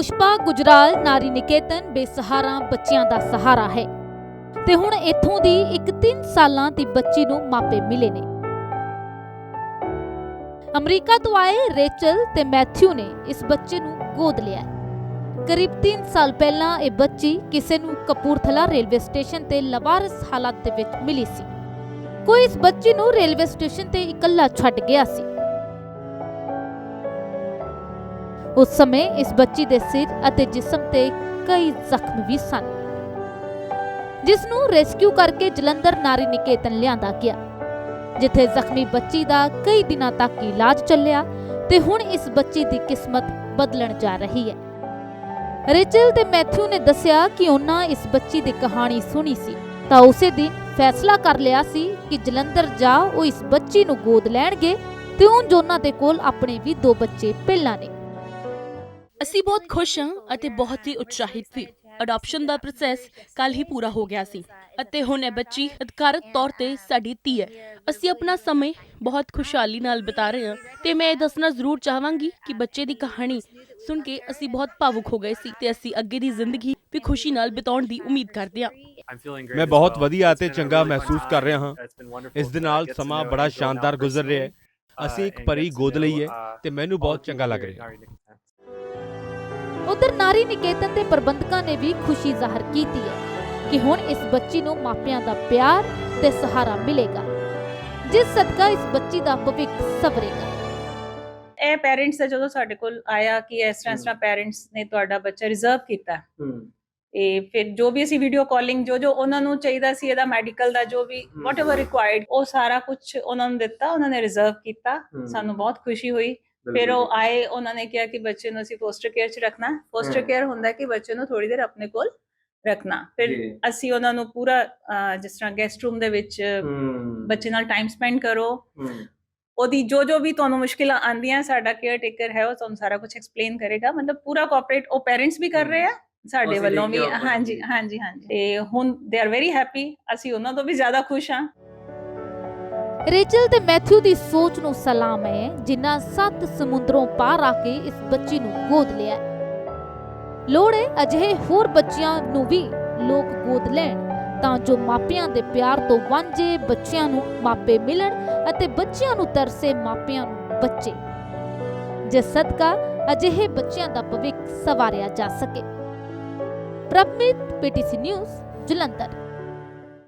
ਪੁਸ਼ਪਾ, ਗੁਜਰਾਲ, ਨਾਰੀ ਨਿਕੇਤਨ, ਬੇਸਹਾਰਾ ਬੱਚਿਆਂ ਦਾ ਸਹਾਰਾ ਹੈ। ਤੇ ਹੁਣ ਇੱਥੋਂ ਦੀ ਇੱਕ 3 ਸਾਲਾਂ ਦੀ ਬੱਚੀ ਨੂੰ ਮਾਪੇ ਮਿਲੇ ਨੇ। ਅਮਰੀਕਾ ਤੋਂ ਆਏ ਰੇਚਲ ਤੇ ਮੈਥਿਊ ਨੇ ਇਸ ਬੱਚੇ ਨੂੰ ਗੋਦ ਲਿਆ। ਕਰੀਬ 3 ਸਾਲ ਪਹਿਲਾਂ ਇਹ ਬੱਚੀ ਕਿਸੇ ਨੂੰ ਕਪੂਰਥਲਾ ਰੇਲਵੇ ਸਟੇਸ਼ਨ ਤੇ ਲਵਾਰਸ ਹਾਲਤ ਦੇ ਵਿੱਚ ਮਿਲੀ ਸੀ। ਕੋਈ ਇਸ ਬੱਚੀ ਨੂੰ ਰੇਲਵੇ ਸਟੇਸ਼ਨ ਤੇ ਇਕੱਲਾ ਛੱਡ ਗਿਆ ਸੀ। ਉਸ ਸਮੇਂ ਇਸ ਬੱਚੀ ਦੇ ਸਿਰ ਅਤੇ ਜਿਸਮ ਤੇ ਕਈ ਜ਼ਖਮ ਵੀ ਸਨ। ਜਿਸ ਨੂੰ ਰੈਸਕਿਊ ਕਰਕੇ ਜਲੰਧਰ ਨਾਰੀ ਨਿਕੇਤਨ ਲਿਆਂਦਾ ਗਿਆ, ਜਿੱਥੇ ਜ਼ਖਮੀ ਬੱਚੀ ਦਾ ਕਈ ਦਿਨਾਂ ਤੱਕ ਇਲਾਜ ਚੱਲਿਆ ਤੇ ਹੁਣ ਇਸ ਬੱਚੀ ਦੀ ਕਿਸਮਤ ਬਦਲਣ ਜਾ ਰਹੀ ਹੈ। ਰਿਚਲ ਤੇ ਮੈਥਿਊ ਨੇ ਦੱਸਿਆ ਕਿ ਉਹਨਾਂ ਇਸ ਬੱਚੀ ਦੀ ਕਹਾਣੀ ਸੁਣੀ ਸੀ, ਤਾਂ ਉਸੇ ਦਿਨ ਫੈਸਲਾ ਕਰ ਲਿਆ ਸੀ ਕਿ ਜਲੰਧਰ ਜਾ ਉਹ ਇਸ ਬੱਚੀ ਨੂੰ ਗੋਦ ਲੈਣਗੇ ਤੇ ਉਂਝ ਉਹਨਾਂ ਦੇ ਕੋਲ ਆਪਣੇ ਵੀ ਦੋ ਬੱਚੇ ਪਹਿਲਾਂ ਨੇ। ਅਸੀਂ ਬਹੁਤ ਖੁਸ਼ ਹਾਂ ਅਤੇ ਬਹੁਤ ਹੀ ਉਤਸ਼ਾਹਿਤ ਵੀ ਅਡਾਪਸ਼ਨ ਦਾ ਪ੍ਰੋਸੈਸ ਕੱਲ ਹੀ ਪੂਰਾ ਹੋ ਗਿਆ ਸੀ ਅਤੇ ਹੁਣ ਇਹ ਬੱਚੀ ਅਧਿਕਾਰਤ ਤੌਰ ਤੇ ਸਾਡੀ ਧੀ ਹੈ। ਅਸੀਂ ਆਪਣਾ ਸਮੇਂ ਬਹੁਤ ਖੁਸ਼ਹਾਲੀ ਨਾਲ ਬਿਤਾ ਰਹੇ ਹਾਂ ਤੇ ਮੈਂ ਇਹ ਦੱਸਣਾ ਜ਼ਰੂਰ ਚਾਹਾਂਗੀ ਕਿ ਬੱਚੇ ਦੀ ਕਹਾਣੀ ਸੁਣ ਕੇ ਅਸੀਂ ਬਹੁਤ ਭਾਵੁਕ ਹੋ ਗਏ ਸੀ ਤੇ ਅਸੀਂ ਅੱਗੇ ਦੀ ਜ਼ਿੰਦਗੀ ਵੀ ਖੁਸ਼ੀ ਨਾਲ ਬਿਤਾਉਣ ਦੀ ਉਮੀਦ ਕਰਦੇ ਹਾਂ। ਮੈਂ ਬਹੁਤ ਵਧੀਆ ਅਤੇ ਚੰਗਾ ਮਹਿਸੂਸ ਕਰ ਰਿਹਾ ਹਾਂ। ਇਸ ਦੇ ਨਾਲ ਸਮਾਂ ਬੜਾ ਸ਼ਾਨਦਾਰ ਗੁਜ਼ਰ ਰਿਹਾ ਹੈ। ਅਸੀਂ ਇੱਕ ਪਰੀ ਗੋਦ ਲਈ ਹੈ ਤੇ ਮੈਨੂੰ ਬਹੁਤ ਚੰਗਾ ਲੱਗ ਰਿਹਾ ਹੈ। ਉਧਰ ਨਾਰੀ ਨਿਕੇਤਨ ਦੇ ਪ੍ਰਬੰਧਕਾਂ ਨੇ ਵੀ ਖੁਸ਼ੀ ਜ਼ਾਹਰ ਕੀਤੀ ਹੈ ਕਿ ਹੁਣ ਇਸ ਬੱਚੀ ਨੂੰ ਮਾਪਿਆਂ ਦਾ ਪਿਆਰ ਤੇ ਸਹਾਰਾ ਮਿਲੇਗਾ ਜਿਸ ਸਦਕਾ ਇਸ ਬੱਚੀ ਦਾ ਭਵਿੱਖ ਸਵਰੇਗਾ। ਇਹ ਪੇਰੈਂਟਸ ਦਾ ਜਦੋਂ ਸਾਡੇ ਕੋਲ ਆਇਆ ਕਿ ਇਸ ਤਰ੍ਹਾਂ ਇਸ ਤਰ੍ਹਾਂ ਪੇਰੈਂਟਸ ਨੇ ਤੁਹਾਡਾ ਬੱਚਾ ਰਿਜ਼ਰਵ ਕੀਤਾ ਇਹ ਫਿਰ ਜੋ ਵੀ ਅਸੀਂ ਵੀਡੀਓ ਕਾਲਿੰਗ ਜੋ ਜੋ ਉਹਨਾਂ ਨੂੰ ਚਾਹੀਦਾ ਸੀ ਇਹਦਾ ਮੈਡੀਕਲ ਦਾ ਜੋ ਵੀ ਵਾਟਐਵਰ ਰਿਕੁਆਇਰਡ ਉਹ ਸਾਰਾ ਕੁਝ ਉਹਨਾਂ ਨੂੰ ਦਿੱਤਾ ਉਹਨਾਂ ਨੇ ਰਿਜ਼ਰਵ ਕੀਤਾ। ਸਾਨੂੰ ਬਹੁਤ ਖੁਸ਼ੀ ਹੋਈ ਫਿਰ ਉਹ ਆਏ ਉਹਨਾਂ ਨੇ ਕਿਹਾ ਕਿ ਬੱਚੇ ਨੂੰ ਅਸੀਂ ਫੋਸਟਰ ਕੇਅਰ 'ਚ ਰੱਖਣਾ। ਫੋਸਟਰ। ਕੇਅਰ ਹੁੰਦਾ ਕਿ ਬੱਚੇ ਨੂੰ ਥੋੜੀ ਦੇਰ ਆਪਣੇ ਕੋਲ ਰੱਖਣਾ। ਫਿਰ। ਅਸੀਂ ਉਹਨਾਂ ਨੂੰ ਪੂਰਾ ਜਿਸ ਤਰ੍ਹਾਂ ਗੈਸਟ ਰੂਮ ਦੇ ਵਿੱਚ ਬੱਚੇ ਨਾਲ ਟਾਈਮ ਸਪੈਂਡ ਕਰੋ। ਉਹਦੀ ਜੋ ਜੋ ਵੀ ਤੁਹਾਨੂੰ ਮੁਸ਼ਕਿਲਾਂ ਆਂਦੀਆਂ ਸਾਡਾ ਕੇਅਰ ਟੇਕਰ ਹੈ ਉਹ ਤੁਹਾਨੂੰ ਸਾਰਾ ਕੁਝ ਐਕਸਪਲੇਨ ਕਰੇਗਾ। ਮਤਲਬ ਪੂਰਾ ਕੋਆਪਰੇਟ ਉਹ ਪੇਰੈਂਟਸ ਵੀ ਕਰ ਰਹੇ ਆ ਸਾਡੇ ਵੱਲੋਂ ਵੀ। ਹਾਂਜੀ ਹਾਂਜੀ। ਹਾਂਜੀ ਤੇ ਹੁਣ ਦੇ ਆਰ ਵੈਰੀ ਹੈਪੀ ਅਸੀਂ ਉਹਨਾਂ ਤੋਂ ਵੀ ਜ਼ਿਆਦਾ ਖੁਸ਼ ਹਾਂ। ਰੇਚਲ ਤੇ ਮੈਥਿਊ ਦੀ ਸੋਚ ਨੂੰ ਸਲਾਮ ਹੈ, ਜਿਨ੍ਹਾਂ ਸੱਤ ਸਮੁੰਦਰੋਂ ਪਾਰ ਆ ਕੇ ਇਸ ਬੱਚੀ ਨੂੰ ਗੋਦ ਲਿਆ ਲੋੜ ਹੈ ਅਜਿਹੇ ਹੋਰ ਬੱਚਿਆਂ ਨੂੰ ਵੀ ਲੋਕ ਗੋਦ ਲੈਣ, ਤਾਂ ਜੋ ਮਾਪਿਆਂ ਦੇ ਪਿਆਰ ਤੋਂ ਵਾਂਝੇ ਬੱਚਿਆਂ ਨੂੰ ਮਾਪੇ ਮਿਲਣ ਅਤੇ ਬੱਚਿਆਂ ਨੂੰ ਤਰਸੇ ਮਾਪਿਆਂ ਨੂੰ ਬੱਚੇ। ਜਿਸ ਸਦਕਾ ਅਜਿਹੇ ਬੱਚਿਆਂ ਦਾ ਭਵਿੱਖ ਸਵਾਰਿਆ ਜਾ ਸਕੇ। Prabhmit PTC news, Jalandhar.